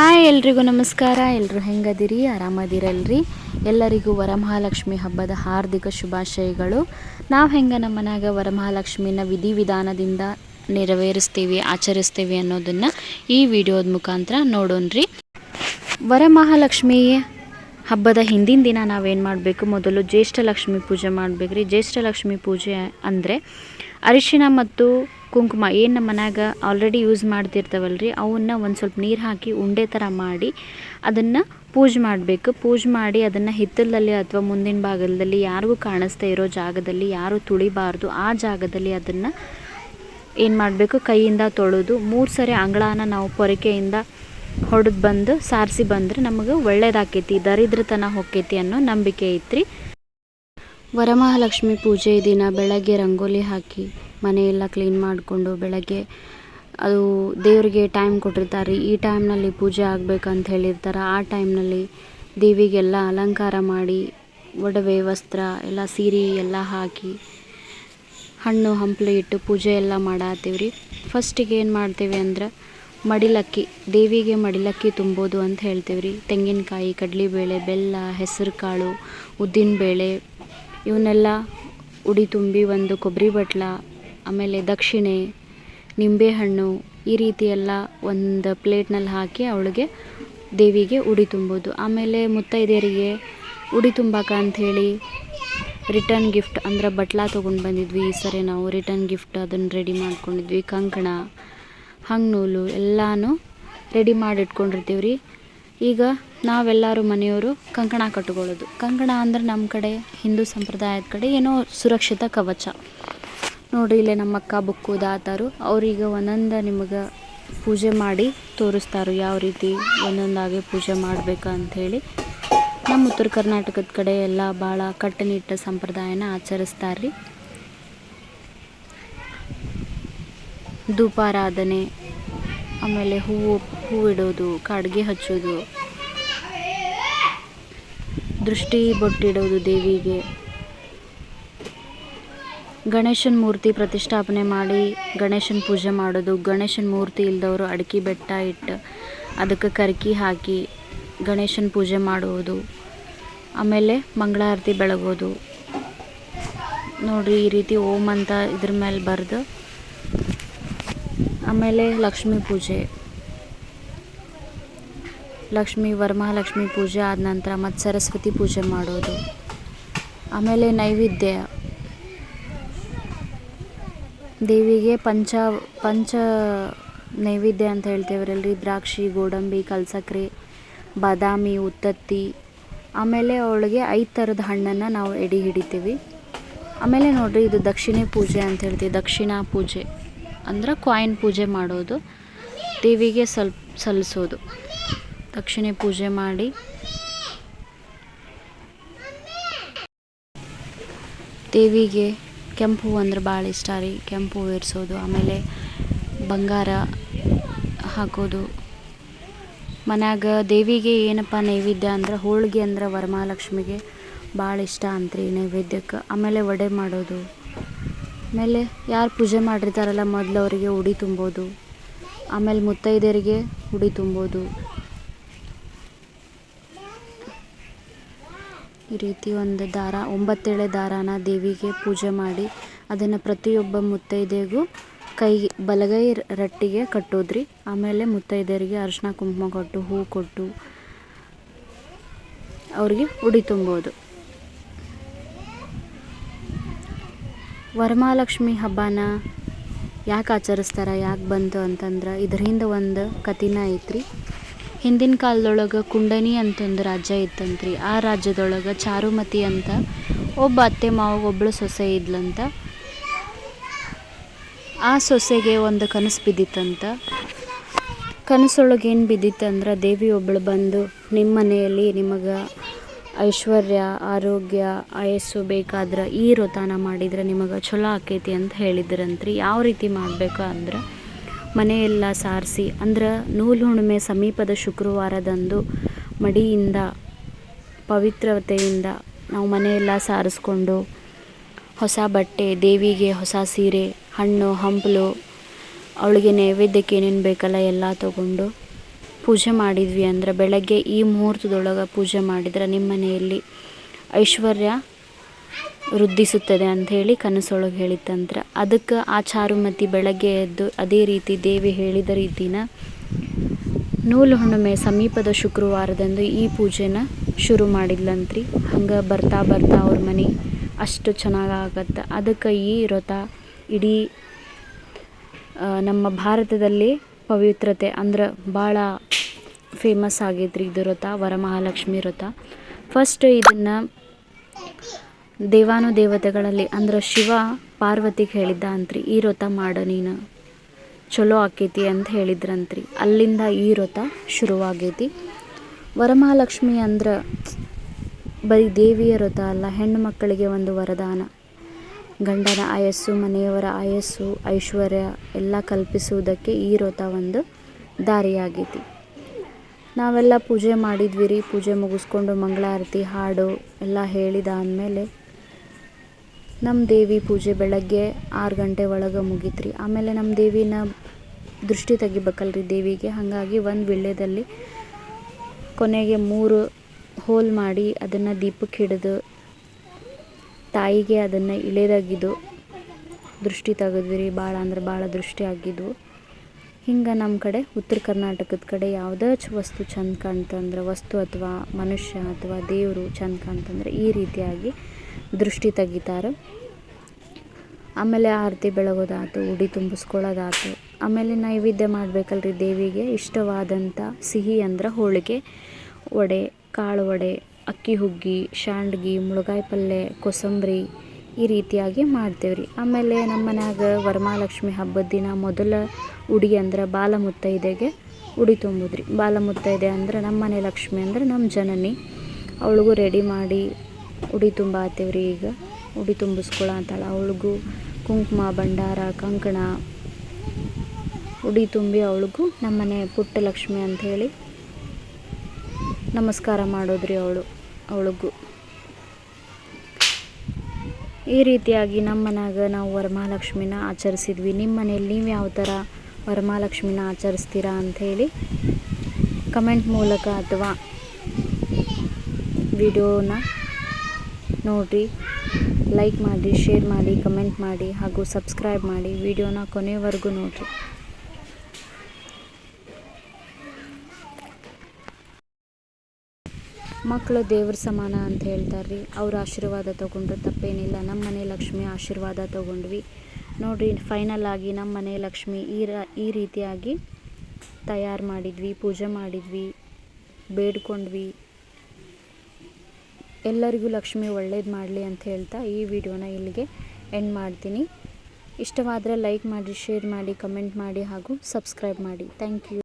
Hi ಎಲ್ರಿಗೂ ನಮಸ್ಕಾರ. ಎಲ್ಲರೂ ಹೆಂಗದಿರಿ? ಆರಾಮದಿರಲ್ರಿ? ಎಲ್ಲರಿಗೂ ವರಮಹಾಲಕ್ಷ್ಮಿ ಹಬ್ಬದ ಹಾರ್ದಿಕ ಶುಭಾಶಯಗಳು. ನಾವು ಹೆಂಗೆ ನಮ್ಮ ಮನ್ಯಾಗ ವರಮಹಾಲಕ್ಷ್ಮಿನ ವಿಧಿವಿಧಾನದಿಂದ ನೆರವೇರಿಸ್ತೀವಿ, ಆಚರಿಸ್ತೀವಿ ಅನ್ನೋದನ್ನು ಈ ವಿಡಿಯೋದ ಮುಖಾಂತರ ನೋಡೋಣ್ರಿ. ವರಮಹಾಲಕ್ಷ್ಮಿ ಹಬ್ಬದ ಹಿಂದಿನ ದಿನ ನಾವೇನು ಮಾಡಬೇಕು? ಮೊದಲು ಜ್ಯೇಷ್ಠ ಲಕ್ಷ್ಮಿ ಪೂಜೆ ಮಾಡಬೇಕು ರೀ ಜ್ಯೇಷ್ಠ ಲಕ್ಷ್ಮಿ ಪೂಜೆ ಅಂದರೆ ಅರಿಶಿನ ಮತ್ತು ಕುಂಕುಮ ಏನು ನಮ್ಮ ಮನ್ಯಾಗ ಆಲ್ರೆಡಿ ಯೂಸ್ ಮಾಡ್ತಿರ್ತಾವಲ್ಲ ರೀ ಅವನ್ನ ಒಂದು ಸ್ವಲ್ಪ ನೀರು ಹಾಕಿ ಉಂಡೆ ಥರ ಮಾಡಿ ಅದನ್ನು ಪೂಜೆ ಮಾಡಬೇಕು. ಪೂಜೆ ಮಾಡಿ ಅದನ್ನು ಹಿತ್ತಲಲ್ಲಿ ಅಥವಾ ಮುಂದಿನ ಭಾಗದಲ್ಲಿ ಯಾರಿಗೂ ಕಾಣಿಸ್ತಾ ಇರೋ ಜಾಗದಲ್ಲಿ, ಯಾರೂ ತುಳಿಬಾರ್ದು, ಆ ಜಾಗದಲ್ಲಿ ಅದನ್ನು ಏನು ಮಾಡಬೇಕು? ಕೈಯಿಂದ ತೊಳೆದು ಮೂರು ಸರಿ ಅಂಗಳನ ನಾವು ಪೊರಕೆಯಿಂದ ಹೊಡೆದು ಬಂದು, ಸಾರಿಸಿ ಬಂದ್ರೆ ನಮಗೆ ಒಳ್ಳೇದಾಕೈತಿ. ದರಿದ್ರತನ ಹೊಕ್ಕೈತಿ ಅನ್ನೋ ನಂಬಿಕೆ ಐತ್ರಿ. ವರಮಹಾಲಕ್ಷ್ಮಿ ಪೂಜೆ ದಿನ ಬೆಳಗ್ಗೆ ರಂಗೋಲಿ ಹಾಕಿ ಮನೆಯೆಲ್ಲ ಕ್ಲೀನ್ ಮಾಡಿಕೊಂಡು ಬೆಳಗ್ಗೆ ಅದು ದೇವರಿಗೆ ಟೈಮ್ ಕೊಟ್ಟಿರ್ತಾರೆ. ಈ ಟೈಮ್ನಲ್ಲಿ ಪೂಜೆ ಆಗ್ಬೇಕಂತ ಹೇಳಿರ್ತಾರೆ. ಆ ಟೈಮ್ನಲ್ಲಿ ದೇವಿಗೆಲ್ಲ ಅಲಂಕಾರ ಮಾಡಿ ಒಡವೆ, ವಸ್ತ್ರ ಎಲ್ಲ ಸೀರೆ ಎಲ್ಲ ಹಾಕಿ ಹಣ್ಣು, ಹಂಪಲು ಇಟ್ಟು ಪೂಜೆ ಎಲ್ಲ ಮಾಡತ್ತೀವಿ ರೀ. ಫಸ್ಟಿಗೆ ಏನು ಮಾಡ್ತೀವಿ ಅಂದ್ರೆ ಮಡಿಲಕ್ಕಿ, ದೇವಿಗೆ ಮಡಿಲಕ್ಕಿ ತುಂಬೋದು ಅಂತ ಹೇಳ್ತೀವಿ ರೀ. ತೆಂಗಿನಕಾಯಿ, ಕಡಲೆಬೇಳೆ, ಬೆಲ್ಲ, ಹೆಸರುಕಾಳು, ಉದ್ದಿನಬೇಳೆ ಇವನ್ನೆಲ್ಲ ಉಡಿ ತುಂಬಿ ಒಂದು ಕೊಬ್ಬರಿ ಬಟ್ಲ, ಆಮೇಲೆ ದಕ್ಷಿಣೆ ನಿಂಬೆಹಣ್ಣು ಈ ರೀತಿ ಎಲ್ಲ ಒಂದು ಪ್ಲೇಟ್ನಲ್ಲಿ ಹಾಕಿ ಅವಳಿಗೆ ದೇವಿಗೆ ಉಡಿ ತುಂಬೋದು. ಆಮೇಲೆ ಮುತ್ತೈದೆಯರಿಗೆ ಉಡಿ ತುಂಬಾಕ ಅಂಥೇಳಿ ರಿಟರ್ನ್ ಗಿಫ್ಟ್ ಅಂದ್ರೆ ಬಟ್ಲ ತೊಗೊಂಡು ಬಂದಿದ್ವಿ. ಈ ಸರಿ ನಾವು ರಿಟರ್ನ್ ಗಿಫ್ಟ್ ಅದನ್ನು ರೆಡಿ ಮಾಡ್ಕೊಂಡಿದ್ವಿ. ಕಂಕಣ, ಹಂಗ್ನೂಲು ಎಲ್ಲನೂ ರೆಡಿ ಮಾಡಿ ಇಟ್ಕೊಂಡಿರ್ತೀವಿ ರೀ ಈಗ ನಾವೆಲ್ಲರೂ ಮನೆಯವರು ಕಂಕಣ ಕಟ್ಕೊಳ್ಳೋದು ಕಂಕಣ ಅಂದ್ರೆ ನಮ್ಮ ಕಡೆ ಹಿಂದೂ ಸಂಪ್ರದಾಯದ ಕಡೆ ಏನೋ ಸುರಕ್ಷಿತ ಕವಚ. ನೋಡಿ, ಇಲ್ಲೇ ನಮ್ಮ ಅಕ್ಕ ಬುಕ್ಕು ದಾತಾರು. ಅವ್ರೀಗ ಒಂದೊಂದು ನಿಮಗೆ ಪೂಜೆ ಮಾಡಿ ತೋರಿಸ್ತಾರು ಯಾವ ರೀತಿ ಒಂದೊಂದಾಗಿ ಪೂಜೆ ಮಾಡ್ಬೇಕು ಅಂಥೇಳಿ ನಮ್ಮ ಉತ್ತರ ಕರ್ನಾಟಕದ ಕಡೆ ಎಲ್ಲ ಭಾಳ ಕಟ್ಟುನಿಟ್ಟ ಸಂಪ್ರದಾಯನ ಆಚರಿಸ್ತಾರೆ ರೀ ಧೂಪಾರಾಧನೆ, ಆಮೇಲೆ ಹೂವು ಹೂವಿಡೋದು ಕಾಡ್ಗೆ ಹಚ್ಚೋದು. ದೃಷ್ಟಿ ಬೊಟ್ಟಿಡೋದು ದೇವಿಗೆ. ಗಣೇಶನ ಮೂರ್ತಿ ಪ್ರತಿಷ್ಠಾಪನೆ ಮಾಡಿ ಗಣೇಶನ ಪೂಜೆ ಮಾಡೋದು. ಗಣೇಶನ ಮೂರ್ತಿ ಇಲ್ದವರು ಅಡಿಕೆ ಬೆಟ್ಟ ಇಟ್ಟು ಅದಕ್ಕೆ ಕರ್ಕಿ ಹಾಕಿ ಗಣೇಶನ ಪೂಜೆ ಮಾಡುವುದು. ಆಮೇಲೆ ಮಂಗಳಾರತಿ ಬೆಳಗೋದು. ನೋಡಿರಿ ಈ ರೀತಿ ಓಂ ಅಂತ ಇದ್ರ ಮೇಲೆ ಬರೆದು ಆಮೇಲೆ ಲಕ್ಷ್ಮೀ ಪೂಜೆ. ಲಕ್ಷ್ಮೀ ವರಮಹಾಲಕ್ಷ್ಮಿ ಪೂಜೆ ಆದ ನಂತರ ಮತ್ತು ಸರಸ್ವತಿ ಪೂಜೆ ಮಾಡೋದು. ಆಮೇಲೆ ನೈವೇದ್ಯ. ದೇವಿಗೆ ಪಂಚ ಪಂಚ ನೈವೇದ್ಯ ಅಂತ ಹೇಳ್ತೇವ್ರಲ್ರಿ. ದ್ರಾಕ್ಷಿ, ಗೋಡಂಬಿ, ಕಲ್ಸಕ್ರೆ, ಬಾದಾಮಿ, ಉತ್ತತ್ತಿ. ಆಮೇಲೆ ಅವಳಿಗೆ ಐದು ಥರದ ಹಣ್ಣನ್ನು ನಾವು ಎಡಿ ಹಿಡಿತೀವಿ. ಆಮೇಲೆ ನೋಡಿರಿ ಇದು ದಕ್ಷಿಣೆ ಪೂಜೆ ಅಂತ ಹೇಳ್ತೀವಿ. ದಕ್ಷಿಣ ಪೂಜೆ. ಅಂದ್ರೆ ಕಾಯಿನ್ ಪೂಜೆ ಮಾಡೋದು. ದೇವಿಗೆ ಸ್ವಲ್ಪ ಸಲ್ಲಿಸೋದು ದಕ್ಷಿಣೆ ಪೂಜೆ ಮಾಡಿ. ದೇವಿಗೆ ಕೆಂಪು ಅಂದ್ರೆ ಭಾಳ ಇಷ್ಟ ರೀ, ಕೆಂಪು ಇರಿಸೋದು, ಆಮೇಲೆ ಬಂಗಾರ ಹಾಕೋದು. ಮನ್ಯಾಗ ದೇವಿಗೆ ಏನಪ್ಪ ನೈವೇದ್ಯ ಅಂದ್ರೆ ಹೋಳಿಗೆ ಅಂದ್ರೆ ವರಮಹಾಲಕ್ಷ್ಮಿಗೆ ಭಾಳ ಇಷ್ಟ ಅಂತ್ರಿ ನೈವೇದ್ಯಕ್ಕೆ. ಆಮೇಲೆ ವಡೆ ಮಾಡೋದು. ಆಮೇಲೆ ಯಾರು ಪೂಜೆ ಮಾಡಿರ್ತಾರಲ್ಲ, ಮೊದಲು ಅವರಿಗೆ ಉಡಿ ತುಂಬೋದು. ಆಮೇಲೆ ಮುತ್ತೈದೆಯರಿಗೆ ಉಡಿ ತುಂಬೋದು. ಈ ರೀತಿ ಒಂದು ದಾರ, ಒಂಬತ್ತೆಳೆ ದಾರಾನ ದೇವಿಗೆ ಪೂಜೆ ಮಾಡಿ ಅದನ್ನು ಪ್ರತಿಯೊಬ್ಬ ಮುತ್ತೈದೆಗೂ ಕೈ, ಬಲಗೈ ರಟ್ಟಿಗೆ ಕಟ್ಟೋದ್ರಿ. ಆಮೇಲೆ ಮುತ್ತೈದೆಯರಿಗೆ ಅರಿಶಿನ ಕುಂಕುಮ ಕೊಟ್ಟು, ಹೂ ಕೊಟ್ಟು ಅವ್ರಿಗೆ ಉಡಿ ತುಂಬೋದು. ವರಮಹಾಲಕ್ಷ್ಮಿ ಹಬ್ಬನ ಯಾಕೆ ಆಚರಿಸ್ತಾರೆ, ಯಾಕೆ ಬಂತು ಅಂತಂದ್ರೆ ಇದರಿಂದ ಒಂದು ಕಥೆನ ಐತ್ರಿ. ಹಿಂದಿನ ಕಾಲದೊಳಗೆ ಕುಂಡನಿ ಅಂತಂದು ರಾಜ್ಯ ಇತ್ತಂತ್ರಿ. ಆ ರಾಜ್ಯದೊಳಗೆ ಚಾರುಮತಿ ಅಂತ ಒಬ್ಬ ಅತ್ತೆ ಮಾವಗೊಬ್ಬಳು ಸೊಸೆ ಇದ್ಲಂತ. ಆ ಸೊಸೆಗೆ ಒಂದು ಕನಸು ಬಿದ್ದಿತ್ತಂತ. ಕನಸೊಳಗೆ ಏನು ಬಿದ್ದಿತ್ತಂದ್ರೆ ದೇವಿ ಒಬ್ಬಳು ಬಂದು ನಿಮ್ಮ ಮನೆಯಲ್ಲಿ ನಿಮಗೆ ಐಶ್ವರ್ಯ, ಆರೋಗ್ಯ, ಆಯಸ್ಸು ಬೇಕಾದ್ರೆ ಈ ವ್ರತನ ಮಾಡಿದ್ರೆ ನಿಮಗೆ ಚಲೋ ಆಕೈತಿ ಅಂತ ಹೇಳಿದ್ರಂತ್ರಿ. ಯಾವ ರೀತಿ ಮಾಡಬೇಕು ಅಂದ್ರೆ ಮನೆಯೆಲ್ಲ ಸಾರಿಸಿ ಅಂದ್ರೆ ನೂಲು ಹುಣ್ಣಿಮೆ ಸಮೀಪದ ಶುಕ್ರವಾರದಂದು ಮಡಿಯಿಂದ ಪವಿತ್ರತೆಯಿಂದ ನಾವು ಮನೆಯೆಲ್ಲ ಸಾರಿಸ್ಕೊಂಡು ಹೊಸ ಬಟ್ಟೆ, ದೇವಿಗೆ ಹೊಸ ಸೀರೆ, ಹಣ್ಣು, ಹಂಪಲು, ಅವಳಿಗೆ ನೈವೇದ್ಯಕ್ಕೆ ಏನೇನು ಬೇಕಲ್ಲ ಎಲ್ಲ ತಗೊಂಡು ಪೂಜೆ ಮಾಡಿದ್ವಿ ಅಂದ್ರೆ ಬೆಳಗ್ಗೆ ಈ ಮುಹೂರ್ತದೊಳಗೆ ಪೂಜೆ ಮಾಡಿದ್ರೆ ನಿಮ್ಮ ಮನೆಯಲ್ಲಿ ಐಶ್ವರ್ಯ ವೃದ್ಧಿಸುತ್ತದೆ ಅಂಥೇಳಿ ಕನಸೊಳಗೆ ಹೇಳಿತ್ತಂತ್ರ ಅದಕ್ಕೆ ಆ ಚಾರುಮತಿ ಬೆಳಗ್ಗೆ ಎದ್ದು ಅದೇ ರೀತಿ ದೇವಿ ಹೇಳಿದ ರೀತಿನ ನೂಲು ಹುಣ್ಣಿಮೆ ಸಮೀಪದ ಶುಕ್ರವಾರದಂದು ಈ ಪೂಜೆನ ಶುರು ಮಾಡಿದ್ಲಂತ್ರಿ. ಹಂಗೆ ಬರ್ತಾ ಬರ್ತಾ ಅವ್ರ ಮನೆ ಅಷ್ಟು ಚೆನ್ನಾಗಿ ಆಗತ್ತೆ. ಅದಕ್ಕೆ ಈ ವ್ರತ ಇಡೀ ನಮ್ಮ ಭಾರತದಲ್ಲಿ ಪವಿತ್ರತೆ ಅಂದ್ರೆ ಭಾಳ ಫೇಮಸ್ ಆಗೈತ್ರಿ ಇದು ವ್ರತ, ವರಮಹಾಲಕ್ಷ್ಮಿ ವ್ರತ. ಫಸ್ಟ್ ಇದನ್ನು ದೇವಾನುದೇವತೆಗಳಲ್ಲಿ ಅಂದ್ರೆ ಶಿವ ಪಾರ್ವತಿಗೆ ಹೇಳಿದ್ದ ಅಂತ್ರಿ ಈ ವ್ರತ ಮಾಡು ನೀನು. ಚಲೋ ಆಕೈತಿ ಅಂತ ಹೇಳಿದ್ರಂತ್ರಿ. ಅಲ್ಲಿಂದ ಈ ವ್ರತ ಶುರುವಾಗೈತಿ. ವರಮಹಾಲಕ್ಷ್ಮಿ ಅಂದ್ರೆ ಬರೀ ದೇವಿಯ ವ್ರತ ಅಲ್ಲ, ಹೆಣ್ಣು ಮಕ್ಕಳಿಗೆ ಒಂದು ವರದಾನ. ಗಂಡನ ಆಯಸ್ಸು, ಮನೆಯವರ ಆಯಸ್ಸು, ಐಶ್ವರ್ಯ ಎಲ್ಲ ಕಲ್ಪಿಸುವುದಕ್ಕೆ ಈ ವ್ರತ ಒಂದು ದಾರಿಯಾಗೈತಿ. ನಾವೆಲ್ಲ ಪೂಜೆ ಮಾಡಿದ್ವಿ ರೀ ಪೂಜೆ ಮುಗಿಸ್ಕೊಂಡು ಮಂಗಳಾರತಿ, ಹಾಡು ಎಲ್ಲ ಹೇಳಿದಾದ್ಮೇಲೆ ನಮ್ಮ ದೇವಿ ಪೂಜೆ ಬೆಳಗ್ಗೆ ಆರು ಗಂಟೆ ಒಳಗೆ ಮುಗೀತ್ರಿ. ಆಮೇಲೆ ನಮ್ಮ ದೇವಿನ ದೃಷ್ಟಿ ತೆಗಿಬೇಕಲ್ರಿ ದೇವಿಗೆ. ಹಾಗಾಗಿ ಒಂದು ವಿಳ್ಯದಲ್ಲಿ ಕೊನೆಗೆ ಮೂರು ಹೋಲ್ ಮಾಡಿ ಅದನ್ನು ದೀಪಕ್ಕೆ ಹಿಡಿದು ತಾಯಿಗೆ ಅದನ್ನು ಇಳೆದಾಗಿದ್ದು ದೃಷ್ಟಿ ತೆಗೆದ್ವಿ ರೀ ಭಾಳ ಅಂದ್ರೆ ಭಾಳ ದೃಷ್ಟಿ ಆಗಿದ್ವು ಹಿಂಗೆ ನಮ್ಮ ಕಡೆ ಉತ್ತರ ಕರ್ನಾಟಕದ ಕಡೆ ಯಾವುದೇ ವಸ್ತು ಚಂದ ಕಾಣ್ತಂದ್ರೆ ವಸ್ತು ಅಥವಾ ಮನುಷ್ಯ ಅಥವಾ ದೇವರು ಚಂದ ಕಾಣ್ತಂದ್ರೆ ಈ ರೀತಿಯಾಗಿ ದೃಷ್ಟಿ ತೆಗಿತಾರೆ. ಆಮೇಲೆ ಆರತಿ ಬೆಳಗೋದಾಯ್ತು ಉಡಿ ತುಂಬಿಸ್ಕೊಳ್ಳೋದಾಯ್ತು ಆಮೇಲೆ ನೈವೇದ್ಯ ಮಾಡಬೇಕಲ್ರಿ ದೇವಿಗೆ ಇಷ್ಟವಾದಂಥ ಸಿಹಿ ಅಂದ್ರೆ ಹೋಳಿಗೆ, ವಡೆ, ಕಾಳು ವಡೆ, ಅಕ್ಕಿ ಹುಗ್ಗಿ, ಶಾಂಡ್ಗಿ, ಮುಳುಗಾಯಿ ಪಲ್ಯ ಕೋಸಂಬರಿ ಈ ರೀತಿಯಾಗಿ ಮಾಡ್ತೇವೆ ರೀ ಆಮೇಲೆ ನಮ್ಮ ಮನ್ಯಾಗ ವರಮಹಾಲಕ್ಷ್ಮಿ ಹಬ್ಬದ ದಿನ ಮೊದಲ ಉಡಿ ಅಂದ್ರೆ ಬಾಲ ಮುತ್ತೈದೆಗೆ ಉಡಿ ತುಂಬುದ್ರಿ ಬಾಲ ಮುತ್ತೈದೆ ಅಂದ್ರೆ ನಮ್ಮ ಮನೆ ಲಕ್ಷ್ಮಿ ಅಂದ್ರೆ ನಮ್ಮ ಜನನಿ. ಅವಳಿಗೂ ರೆಡಿ ಮಾಡಿ ಉಡಿ ತುಂಬ ಆತೇವ್ರಿ ಈಗ. ಉಡಿ ತುಂಬಿಸ್ಕೊಳತ್ತಾಳ ಅವಳಿಗೂ ಕುಂಕುಮ, ಭಂಡಾರ, ಕಂಕಣ ಉಡಿ ತುಂಬಿ ಅವಳಿಗೂ ನಮ್ಮನೆ ಪುಟ್ಟ ಲಕ್ಷ್ಮಿ ಅಂಥೇಳಿ ನಮಸ್ಕಾರ ಮಾಡೋದ್ರಿ ಅವಳು, ಅವಳಿಗೂ. ಈ ರೀತಿಯಾಗಿ ನಮ್ಮ ಮನ್ಯಾಗ ನಾವು ವರಮಹಾಲಕ್ಷ್ಮಿನ ಆಚರಿಸಿದ್ವಿ. ನಿಮ್ಮ ಮನೇಲಿ ನೀವು ಯಾವ ಥರ ವರಮಹಾಲಕ್ಷ್ಮಿನ ಆಚರಿಸ್ತೀರಾ ಅಂಥೇಳಿ ಕಮೆಂಟ್ ಮೂಲಕ ಅಥವಾ ವಿಡಿಯೋನ ನೋಡಿರಿ ಲೈಕ್ ಮಾಡಿ ಶೇರ್ ಮಾಡಿ ಕಮೆಂಟ್ ಮಾಡಿ, ಹಾಗೂ ಸಬ್ಸ್ಕ್ರೈಬ್ ಮಾಡಿ ವಿಡಿಯೋನ ಕೊನೆಯವರೆಗೂ ನೋಡಿರಿ ಮಕ್ಕಳು ದೇವ್ರ ಸಮಾನ ಅಂತ ಹೇಳ್ತಾರೆ ರೀ ಅವ್ರ ಆಶೀರ್ವಾದ ತೊಗೊಂಡ್ರೆ ತಪ್ಪೇನಿಲ್ಲ. ನಮ್ಮ ಮನೆ ಲಕ್ಷ್ಮಿ ಆಶೀರ್ವಾದ ತೊಗೊಂಡ್ವಿ. ನೋಡಿರಿ ಫೈನಲ್ ಆಗಿ ನಮ್ಮ ಮನೆ ಲಕ್ಷ್ಮಿ ಈ ಈ ರೀತಿಯಾಗಿ ತಯಾರು ಮಾಡಿದ್ವಿ, ಪೂಜೆ ಮಾಡಿದ್ವಿ, ಬೇಡ್ಕೊಂಡ್ವಿ. ಎಲ್ಲರಿಗೂ ಲಕ್ಷ್ಮಿ ಒಳ್ಳೇದು ಮಾಡಲಿ ಅಂತ ಹೇಳ್ತಾ ಈ ವಿಡಿಯೋನ ಇಲ್ಲಿಗೆ ಎಂಡ್ ಮಾಡ್ತೀನಿ. ಇಷ್ಟವಾದರೆ ಲೈಕ್ ಮಾಡಿ ಶೇರ್ ಮಾಡಿ ಕಮೆಂಟ್ ಮಾಡಿ ಹಾಗೂ ಸಬ್ಸ್ಕ್ರೈಬ್ ಮಾಡಿ. Thank you